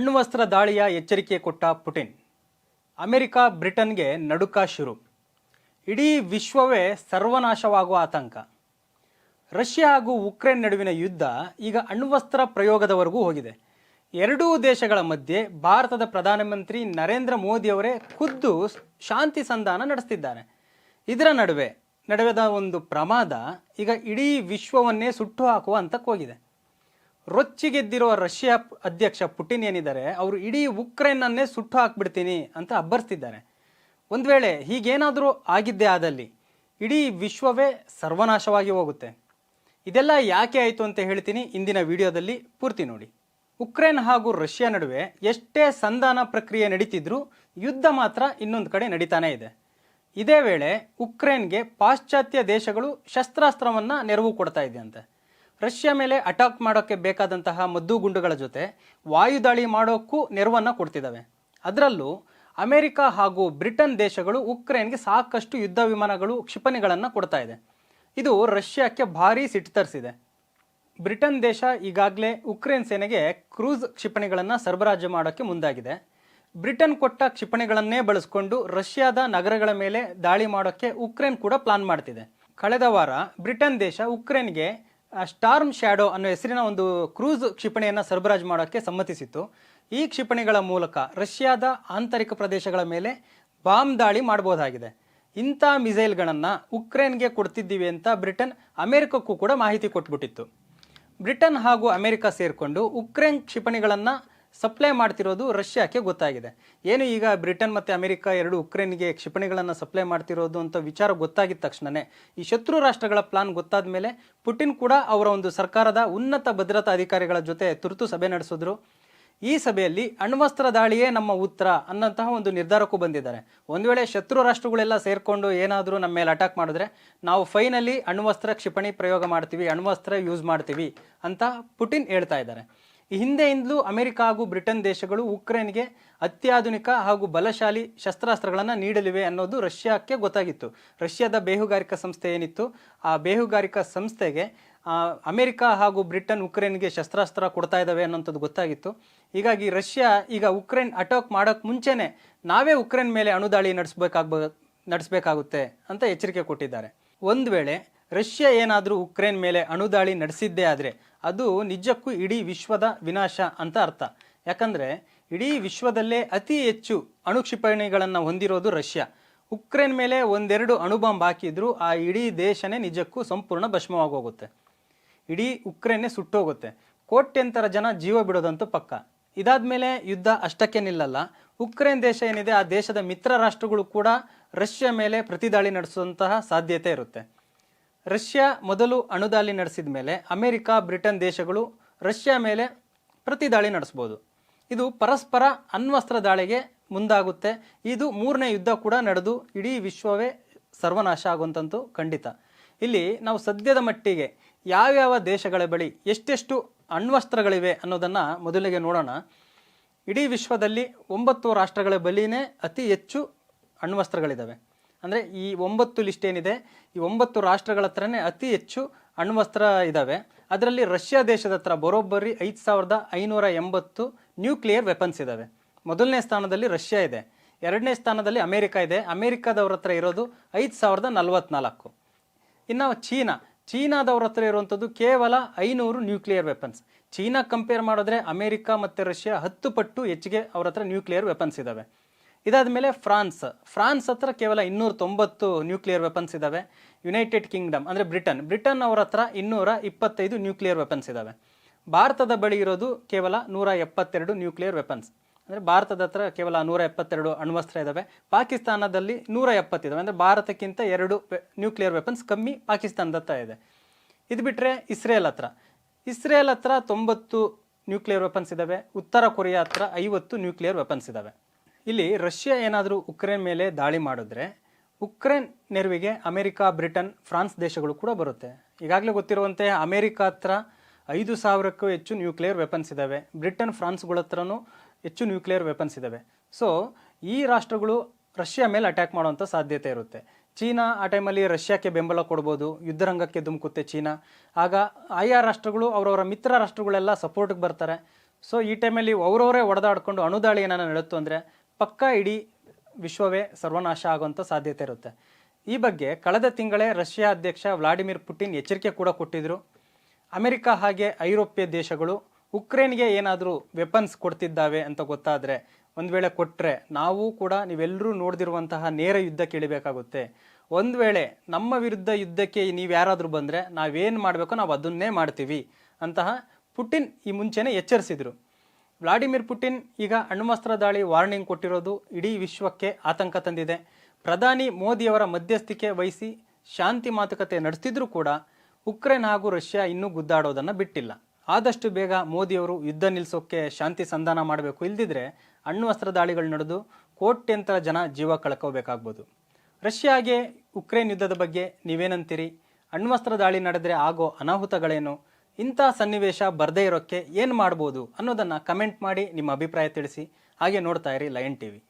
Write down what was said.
ಅಣ್ವಸ್ತ್ರ ದಾಳಿಯ ಎಚ್ಚರಿಕೆ ಕೊಟ್ಟ ಪುಟಿನ್. ಅಮೆರಿಕ ಬ್ರಿಟನ್ಗೆ ನಡುಕ ಶುರು. ಇಡೀ ವಿಶ್ವವೇ ಸರ್ವನಾಶವಾಗುವ ಆತಂಕ. ರಷ್ಯಾ ಹಾಗೂ ಉಕ್ರೇನ್ ನಡುವಿನ ಯುದ್ಧ ಈಗ ಅಣ್ವಸ್ತ್ರ ಪ್ರಯೋಗದವರೆಗೂ ಹೋಗಿದೆ. ಎರಡೂ ದೇಶಗಳ ಮಧ್ಯೆ ಭಾರತದ ಪ್ರಧಾನಮಂತ್ರಿ ನರೇಂದ್ರ ಮೋದಿಯವರೇ ಖುದ್ದು ಶಾಂತಿ ಸಂಧಾನ ನಡೆಸ್ತಿದ್ದಾರೆ. ಇದರ ನಡುವೆ ನಡೆದ ಒಂದು ಪ್ರಮಾದ ಈಗ ಇಡೀ ವಿಶ್ವವನ್ನೇ ಸುಟ್ಟು ಹಾಕುವ ಹಂತಕ್ಕೆ ಹೋಗಿದೆ. ರೊಚ್ಚಿಗೆದ್ದಿರುವ ರಷ್ಯಾ ಅಧ್ಯಕ್ಷ ಪುಟಿನ್ ಏನಿದ್ದಾರೆ, ಅವರು ಇಡೀ ಉಕ್ರೇನ್ನನ್ನೇ ಸುಟ್ಟು ಹಾಕ್ಬಿಡ್ತೀನಿ ಅಂತ ಅಬ್ಬರಿಸ್ತಿದ್ದಾರೆ. ಒಂದು ವೇಳೆ ಹೀಗೇನಾದರೂ ಆಗಿದ್ದೇ ಆದಲ್ಲಿ ಇಡೀ ವಿಶ್ವವೇ ಸರ್ವನಾಶವಾಗಿ ಹೋಗುತ್ತೆ. ಇದೆಲ್ಲ ಯಾಕೆ ಆಯಿತು ಅಂತ ಹೇಳ್ತೀನಿ ಇಂದಿನ ವಿಡಿಯೋದಲ್ಲಿ ಪೂರ್ತಿ ನೋಡಿ. ಉಕ್ರೇನ್ ಹಾಗೂ ರಷ್ಯಾ ನಡುವೆ ಎಷ್ಟೇ ಸಂಧಾನ ಪ್ರಕ್ರಿಯೆ ನಡೀತಿದ್ರೂ ಯುದ್ಧ ಮಾತ್ರ ಇನ್ನೊಂದು ಕಡೆ ನಡೀತಾನೇ ಇದೆ. ಇದೇ ವೇಳೆ ಉಕ್ರೇನ್ಗೆ ಪಾಶ್ಚಾತ್ಯ ದೇಶಗಳು ಶಸ್ತ್ರಾಸ್ತ್ರವನ್ನು ನೆರವು ಕೊಡ್ತಾ ಇದೆಯಂತೆ. ರಷ್ಯಾ ಮೇಲೆ ಅಟಾಕ್ ಮಾಡೋಕ್ಕೆ ಬೇಕಾದಂತಹ ಮದ್ದು ಗುಂಡುಗಳ ಜೊತೆ ವಾಯುದಾಳಿ ಮಾಡೋಕ್ಕೂ ನೆರವನ್ನು ಕೊಡ್ತಿದ್ದಾವೆ ಅದರಲ್ಲೂ ಅಮೆರಿಕ ಹಾಗೂ ಬ್ರಿಟನ್ ದೇಶಗಳು ಉಕ್ರೇನ್ಗೆ ಸಾಕಷ್ಟು ಯುದ್ಧ ವಿಮಾನಗಳು ಕ್ಷಿಪಣಿಗಳನ್ನು ಕೊಡ್ತಾ ಇದೆ. ಇದು ರಷ್ಯಾಕ್ಕೆ ಭಾರೀ ಸಿಟ್ಟು ತರಿಸಿದೆ. ಬ್ರಿಟನ್ ದೇಶ ಈಗಾಗಲೇ ಉಕ್ರೇನ್ ಸೇನೆಗೆ ಕ್ರೂಸ್ ಕ್ಷಿಪಣಿಗಳನ್ನು ಸರಬರಾಜು ಮಾಡೋಕ್ಕೆ ಮುಂದಾಗಿದೆ. ಬ್ರಿಟನ್ ಕೊಟ್ಟ ಕ್ಷಿಪಣಿಗಳನ್ನೇ ಬಳಸಿಕೊಂಡು ರಷ್ಯಾದ ನಗರಗಳ ಮೇಲೆ ದಾಳಿ ಮಾಡೋಕ್ಕೆ ಉಕ್ರೇನ್ ಕೂಡ ಪ್ಲಾನ್ ಮಾಡ್ತಿದೆ. ಕಳೆದ ವಾರ ಬ್ರಿಟನ್ ದೇಶ ಉಕ್ರೇನ್ಗೆ ಸ್ಟಾರ್ಮ್ ಶ್ಯಾಡೋ ಅನ್ನೋ ಹೆಸರಿನ ಒಂದು ಕ್ರೂಸ್ ಕ್ಷಿಪಣಿಯನ್ನು ಸರಬರಾಜು ಮಾಡೋಕ್ಕೆ ಸಮ್ಮತಿಸಿತ್ತು. ಈ ಕ್ಷಿಪಣಿಗಳ ಮೂಲಕ ರಷ್ಯಾದ ಆಂತರಿಕ ಪ್ರದೇಶಗಳ ಮೇಲೆ ಬಾಂಬ್ ದಾಳಿ ಮಾಡಬಹುದಾಗಿದೆ. ಇಂಥ ಮಿಸೈಲ್ಗಳನ್ನು ಉಕ್ರೇನ್ಗೆ ಕೊಡ್ತಿದ್ದೀವಿ ಅಂತ ಬ್ರಿಟನ್ ಅಮೆರಿಕಕ್ಕೂ ಕೂಡ ಮಾಹಿತಿ ಕೊಟ್ಬಿಟ್ಟಿತ್ತು. ಬ್ರಿಟನ್ ಹಾಗೂ ಅಮೆರಿಕ ಸೇರಿಕೊಂಡು ಉಕ್ರೇನ್ ಕ್ಷಿಪಣಿಗಳನ್ನು ಸಪ್ಲೈ ಮಾಡ್ತಿರೋದು ರಷ್ಯಾಕ್ಕೆ ಗೊತ್ತಾಗಿದೆ. ಏನು ಈಗ ಬ್ರಿಟನ್ ಮತ್ತು ಅಮೆರಿಕ ಎರಡು ಉಕ್ರೇನ್ಗೆ ಕ್ಷಿಪಣಿಗಳನ್ನು ಸಪ್ಲೈ ಮಾಡ್ತಿರೋದು ಅಂತ ವಿಚಾರ ಗೊತ್ತಾಗಿದ್ದ ತಕ್ಷಣವೇ ಈ ಶತ್ರು ರಾಷ್ಟ್ರಗಳ ಪ್ಲಾನ್ ಗೊತ್ತಾದ ಮೇಲೆ ಪುಟಿನ್ ಕೂಡ ಅವರ ಒಂದು ಸರ್ಕಾರದ ಉನ್ನತ ಭದ್ರತಾ ಅಧಿಕಾರಿಗಳ ಜೊತೆ ತುರ್ತು ಸಭೆ ನಡೆಸಿದ್ರು. ಈ ಸಭೆಯಲ್ಲಿ ಅಣ್ವಸ್ತ್ರ ದಾಳಿಯೇ ನಮ್ಮ ಉತ್ತರ ಅನ್ನಂತಹ ಒಂದು ನಿರ್ಧಾರಕ್ಕೂ ಬಂದಿದ್ದಾರೆ. ಒಂದು ವೇಳೆ ಶತ್ರು ರಾಷ್ಟ್ರಗಳೆಲ್ಲ ಸೇರಿಕೊಂಡು ಏನಾದರೂ ನಮ್ಮ ಮೇಲೆ ಅಟ್ಯಾಕ್ ಮಾಡಿದ್ರೆ ನಾವು ಫೈನಲಿ ಅಣ್ವಸ್ತ್ರ ಕ್ಷಿಪಣಿ ಪ್ರಯೋಗ ಮಾಡ್ತೀವಿ, ಅಣ್ವಸ್ತ್ರ ಯೂಸ್ ಮಾಡ್ತೀವಿ ಅಂತ ಪುಟಿನ್ ಹೇಳ್ತಾ ಇದ್ದಾರೆ. ಈ ಹಿಂದೆಯಿಂದಲೂ ಅಮೆರಿಕ ಹಾಗೂ ಬ್ರಿಟನ್ ದೇಶಗಳು ಉಕ್ರೇನ್ಗೆ ಅತ್ಯಾಧುನಿಕ ಹಾಗೂ ಬಲಶಾಲಿ ಶಸ್ತ್ರಾಸ್ತ್ರಗಳನ್ನು ನೀಡಲಿವೆ ಅನ್ನೋದು ರಷ್ಯಾಕ್ಕೆ ಗೊತ್ತಾಗಿತ್ತು. ರಷ್ಯಾದ ಬೇಹುಗಾರಿಕಾ ಸಂಸ್ಥೆ ಏನಿತ್ತು? ಆ ಬೇಹುಗಾರಿಕಾ ಸಂಸ್ಥೆಗೆ ಅಮೆರಿಕ ಹಾಗೂ ಬ್ರಿಟನ್ ಉಕ್ರೇನ್ಗೆ ಶಸ್ತ್ರಾಸ್ತ್ರ ಕೊಡ್ತಾ ಇದ್ದಾವೆ ಅನ್ನೋಂಥದ್ದು ಗೊತ್ತಾಗಿತ್ತು. ಹೀಗಾಗಿ ರಷ್ಯಾ ಈಗ ಉಕ್ರೇನ್ ಅಟಾಕ್ ಮಾಡೋಕ್ಕೆ ಮುಂಚೆನೆ ನಾವೇ ಉಕ್ರೇನ್ ಮೇಲೆ ಅಣುದಾಳಿ ನಡೆಸಬೇಕಾಗ್ಬ, ನಡೆಸಬೇಕಾಗುತ್ತೆ ಅಂತ ಎಚ್ಚರಿಕೆ ಕೊಟ್ಟಿದ್ದಾರೆ. ಒಂದು ವೇಳೆ ರಷ್ಯಾ ಏನಾದರೂ ಉಕ್ರೇನ್ ಮೇಲೆ ಅಣುದಾಳಿ ನಡೆಸಿದ್ದೇ ಆದರೆ ಅದು ನಿಜಕ್ಕೂ ಇಡೀ ವಿಶ್ವದ ವಿನಾಶ ಅಂತ ಅರ್ಥ. ಯಾಕಂದರೆ ಇಡೀ ವಿಶ್ವದಲ್ಲೇ ಅತಿ ಹೆಚ್ಚು ಅಣುಕ್ಷಿಪಣಿಗಳನ್ನು ಹೊಂದಿರೋದು ರಷ್ಯಾ. ಉಕ್ರೇನ್ ಮೇಲೆ ಒಂದೆರಡು ಅಣುಬಾಂಬ್ ಹಾಕಿದ್ರು, ಆ ಇಡೀ ದೇಶನೇ ನಿಜಕ್ಕೂ ಸಂಪೂರ್ಣ ಭಸ್ಮವಾಗೋಗುತ್ತೆ. ಇಡೀ ಉಕ್ರೇನೇ ಸುಟ್ಟೋಗುತ್ತೆ. ಕೋಟ್ಯಂತರ ಜನ ಜೀವ ಬಿಡೋದಂತೂ ಪಕ್ಕ. ಇದಾದ್ಮೇಲೆ ಯುದ್ಧ ಅಷ್ಟಕ್ಕೆ ನಿಲ್ಲಲ್ಲ. ಉಕ್ರೇನ್ ದೇಶ ಏನಿದೆ, ಆ ದೇಶದ ಮಿತ್ರ ರಾಷ್ಟ್ರಗಳು ಕೂಡ ರಷ್ಯಾ ಮೇಲೆ ಪ್ರತಿದಾಳಿ ನಡೆಸುವಂತಹ ಸಾಧ್ಯತೆ ಇರುತ್ತೆ. ರಷ್ಯಾ ಮೊದಲು ಅಣುದಾಳಿ ನಡೆಸಿದ ಮೇಲೆ ಅಮೆರಿಕ, ಬ್ರಿಟನ್ ದೇಶಗಳು ರಷ್ಯಾ ಮೇಲೆ ಪ್ರತಿದಾಳಿ ನಡೆಸ್ಬೋದು ಇದು ಪರಸ್ಪರ ಅಣ್ವಸ್ತ್ರ ದಾಳಿಗೆ ಮುಂದಾಗುತ್ತೆ. ಇದು ಮೂರನೇ ಯುದ್ಧ ಕೂಡ ನಡೆದು ಇಡೀ ವಿಶ್ವವೇ ಸರ್ವನಾಶ ಆಗುವಂತಂತೂ ಖಂಡಿತ. ಇಲ್ಲಿ ನಾವು ಸದ್ಯದ ಮಟ್ಟಿಗೆ ಯಾವ್ಯಾವ ದೇಶಗಳ ಬಳಿ ಎಷ್ಟೆಷ್ಟು ಅಣ್ವಸ್ತ್ರಗಳಿವೆ ಅನ್ನೋದನ್ನು ಮೊದಲಿಗೆ ನೋಡೋಣ. ಇಡೀ ವಿಶ್ವದಲ್ಲಿ ಒಂಬತ್ತು ರಾಷ್ಟ್ರಗಳ ಬಳಿನೇ ಅತಿ ಹೆಚ್ಚು ಅಣ್ವಸ್ತ್ರಗಳಿದ್ದಾವೆ ಅಂದರೆ ಈ ಒಂಬತ್ತು ಲಿಸ್ಟ್ ಏನಿದೆ, ಈ ಒಂಬತ್ತು ರಾಷ್ಟ್ರಗಳ ಹತ್ರನೇ ಅತಿ ಹೆಚ್ಚು ಅಣ್ವಸ್ತ್ರ ಇದ್ದಾವೆ ಅದರಲ್ಲಿ ರಷ್ಯಾ ದೇಶದ ಹತ್ರ ಬರೋಬ್ಬರಿ ಐದು ಸಾವಿರದ ಐನೂರ ಎಂಬತ್ತು ನ್ಯೂಕ್ಲಿಯರ್ ವೆಪನ್ಸ್ ಇದ್ದಾವೆ ಮೊದಲನೇ ಸ್ಥಾನದಲ್ಲಿ ರಷ್ಯಾ ಇದೆ. ಎರಡನೇ ಸ್ಥಾನದಲ್ಲಿ ಅಮೇರಿಕ ಇದೆ. ಅಮೇರಿಕಾದವ್ರ ಹತ್ರ ಇರೋದು ಐದು ಸಾವಿರದ ನಲವತ್ತ್ನಾಲ್ಕು ಇನ್ನು ಚೀನಾ. ಚೀನಾದವ್ರ ಹತ್ರ ಇರುವಂಥದ್ದು ಕೇವಲ ಐನೂರು ನ್ಯೂಕ್ಲಿಯರ್ ವೆಪನ್ಸ್ ಚೀನಾ ಕಂಪೇರ್ ಮಾಡಿದ್ರೆ ಅಮೇರಿಕಾ ಮತ್ತು ರಷ್ಯಾ ಹತ್ತು ಪಟ್ಟು ಹೆಚ್ಚಿಗೆ ಅವ್ರ ಹತ್ರ ನ್ಯೂಕ್ಲಿಯರ್ ವೆಪನ್ಸ್ ಇದ್ದಾವೆ ಇದಾದ ಮೇಲೆ ಫ್ರಾನ್ಸ್. ಫ್ರಾನ್ಸ್ ಹತ್ರ ಕೇವಲ ಇನ್ನೂರ ತೊಂಬತ್ತು ನ್ಯೂಕ್ಲಿಯರ್ ವೆಪನ್ಸ್ ಇದ್ದಾವೆ ಯುನೈಟೆಡ್ ಕಿಂಗ್ಡಮ್, ಅಂದರೆ ಬ್ರಿಟನ್. ಬ್ರಿಟನ್ ಅವರ ಹತ್ರ ಇನ್ನೂರ ಇಪ್ಪತ್ತೈದು ನ್ಯೂಕ್ಲಿಯರ್ ವೆಪನ್ಸ್ ಇದ್ದಾವೆ ಭಾರತದ ಬಳಿ ಇರೋದು ಕೇವಲ ನೂರ ಎಪ್ಪತ್ತೆರಡು ನ್ಯೂಕ್ಲಿಯರ್ ವೆಪನ್ಸ್. ಅಂದರೆ ಭಾರತದ ಹತ್ರ ಕೇವಲ ನೂರ ಎಪ್ಪತ್ತೆರಡು ಅಣ್ವಸ್ತ್ರ ಇದ್ದಾವೆ ಪಾಕಿಸ್ತಾನದಲ್ಲಿ ನೂರ ಎಪ್ಪತ್ತಿದ್ದಾವೆ ಅಂದರೆ ಭಾರತಕ್ಕಿಂತ ಎರಡು ನ್ಯೂಕ್ಲಿಯರ್ ವೆಪನ್ಸ್ ಕಮ್ಮಿ ಪಾಕಿಸ್ತಾನದ ಹತ್ರ ಇದೆ. ಇದು ಬಿಟ್ಟರೆ ಇಸ್ರೇಲ್ ಹತ್ರ. ಇಸ್ರೇಲ್ ಹತ್ರ ತೊಂಬತ್ತು ನ್ಯೂಕ್ಲಿಯರ್ ವೆಪನ್ಸ್ ಇದ್ದಾವೆ ಉತ್ತರ ಕೊರಿಯಾ ಹತ್ರ ಐವತ್ತು ನ್ಯೂಕ್ಲಿಯರ್ ವೆಪನ್ಸ್ ಇದ್ದಾವೆ ಇಲ್ಲಿ ರಷ್ಯಾ ಏನಾದರೂ ಉಕ್ರೇನ್ ಮೇಲೆ ದಾಳಿ ಮಾಡಿದ್ರೆ ಉಕ್ರೇನ್ ನೆರವಿಗೆ ಅಮೆರಿಕ, ಬ್ರಿಟನ್, ಫ್ರಾನ್ಸ್ ದೇಶಗಳು ಕೂಡ ಬರುತ್ತೆ. ಈಗಾಗಲೇ ಗೊತ್ತಿರುವಂತೆ ಅಮೆರಿಕ ಹತ್ರ ಐದು ಸಾವಿರಕ್ಕೂ ಹೆಚ್ಚು ನ್ಯೂಕ್ಲಿಯರ್ ವೆಪನ್ಸ್ ಇದ್ದಾವೆ ಬ್ರಿಟನ್, ಫ್ರಾನ್ಸ್ಗಳ ಹತ್ರನೂ ಹೆಚ್ಚು ನ್ಯೂಕ್ಲಿಯರ್ ವೆಪನ್ಸ್ ಇದ್ದಾವೆ ಸೊ, ಈ ರಾಷ್ಟ್ರಗಳು ರಷ್ಯಾ ಮೇಲೆ ಅಟ್ಯಾಕ್ ಮಾಡುವಂಥ ಸಾಧ್ಯತೆ ಇರುತ್ತೆ. ಚೀನಾ ಆ ಟೈಮಲ್ಲಿ ರಷ್ಯಾಕ್ಕೆ ಬೆಂಬಲ ಕೊಡ್ಬೋದು ಯುದ್ಧರಂಗಕ್ಕೆ ಧುಮುಕುತ್ತೆ ಚೀನಾ. ಆಗ ಆಯಾ ರಾಷ್ಟ್ರಗಳು ಅವರವರ ಮಿತ್ರ ರಾಷ್ಟ್ರಗಳೆಲ್ಲ ಸಪೋರ್ಟ್ಗೆ ಬರ್ತಾರೆ. ಸೊ, ಈ ಟೈಮಲ್ಲಿ ಅವರವರೇ ಒಡೆದಾಡ್ಕೊಂಡು ಅಣುದಾಳಿ ಏನಾರು ನಡೆಯುತ್ತು ಅಂದರೆ ಪಕ್ಕ ಇಡೀ ವಿಶ್ವವೇ ಸರ್ವನಾಶ ಆಗುವಂಥ ಸಾಧ್ಯತೆ ಇರುತ್ತೆ. ಈ ಬಗ್ಗೆ ಕಳೆದ ತಿಂಗಳೇ ರಷ್ಯಾ ಅಧ್ಯಕ್ಷ ವ್ಲಾಡಿಮಿರ್ ಪುಟಿನ್ ಎಚ್ಚರಿಕೆ ಕೂಡ ಕೊಟ್ಟಿದ್ರು. ಅಮೆರಿಕ ಹಾಗೆ ಐರೋಪ್ಯ ದೇಶಗಳು ಉಕ್ರೇನ್ಗೆ ಏನಾದರೂ ವೆಪನ್ಸ್ ಕೊಡ್ತಿದ್ದಾವೆ ಅಂತ ಗೊತ್ತಾದರೆ ಒಂದು ವೇಳೆ ಕೊಟ್ಟರೆ ನಾವು ಕೂಡ ನೀವೆಲ್ಲರೂ ನೋಡ್ದಿರುವಂತಹ ನೇರ ಯುದ್ಧ ಕೇಳಬೇಕಾಗುತ್ತೆ. ಒಂದು ವೇಳೆ ನಮ್ಮ ವಿರುದ್ಧ ಯುದ್ಧಕ್ಕೆ ನೀವು ಯಾರಾದರೂ ಬಂದರೆ ನಾವೇನು ಮಾಡಬೇಕೋ ನಾವು ಅದನ್ನೇ ಮಾಡ್ತೀವಿ ಅಂತಹ ಪುಟಿನ್ ಈ ಮುಂಚೆನೇ ಎಚ್ಚರಿಸಿದರು. ವ್ಲಾಡಿಮಿರ್ ಪುಟಿನ್ ಈಗ ಅಣ್ವಸ್ತ್ರ ದಾಳಿ ವಾರ್ನಿಂಗ್ ಕೊಟ್ಟಿರೋದು ಇಡೀ ವಿಶ್ವಕ್ಕೆ ಆತಂಕ ತಂದಿದೆ. ಪ್ರಧಾನಿ ಮೋದಿಯವರ ಮಧ್ಯಸ್ಥಿಕೆ ವಹಿಸಿ ಶಾಂತಿ ಮಾತುಕತೆ ನಡೆಸ್ತಿದ್ರೂ ಕೂಡ ಉಕ್ರೇನ್ ಹಾಗೂ ರಷ್ಯಾ ಇನ್ನೂ ಗುದ್ದಾಡೋದನ್ನು ಬಿಟ್ಟಿಲ್ಲ. ಆದಷ್ಟು ಬೇಗ ಮೋದಿಯವರು ಯುದ್ಧ ನಿಲ್ಲಿಸೋಕ್ಕೆ ಶಾಂತಿ ಸಂಧಾನ ಮಾಡಬೇಕು. ಇಲ್ದಿದ್ರೆ ಅಣ್ವಸ್ತ್ರ ದಾಳಿಗಳು ನಡೆದು ಕೋಟ್ಯಂತರ ಜನ ಜೀವ ಕಳ್ಕೋಬೇಕಾಗ್ಬೋದು. ರಷ್ಯಾಗೆ ಉಕ್ರೇನ್ ಯುದ್ಧದ ಬಗ್ಗೆ ನೀವೇನಂತೀರಿ? ಅಣ್ವಸ್ತ್ರ ದಾಳಿ ನಡೆದರೆ ಆಗೋ ಅನಾಹುತಗಳೇನು? ಇಂಥ ಸನ್ನಿವೇಶ ಬರದೇ ಇರೋಕ್ಕೆ ಏನು ಮಾಡ್ಬೋದು ಅನ್ನೋದನ್ನು ಕಮೆಂಟ್ ಮಾಡಿ ನಿಮ್ಮ ಅಭಿಪ್ರಾಯ ತಿಳಿಸಿ. ಹಾಗೆ ನೋಡ್ತಾ ಇರಿ ಲಯನ್ ಟಿವಿ.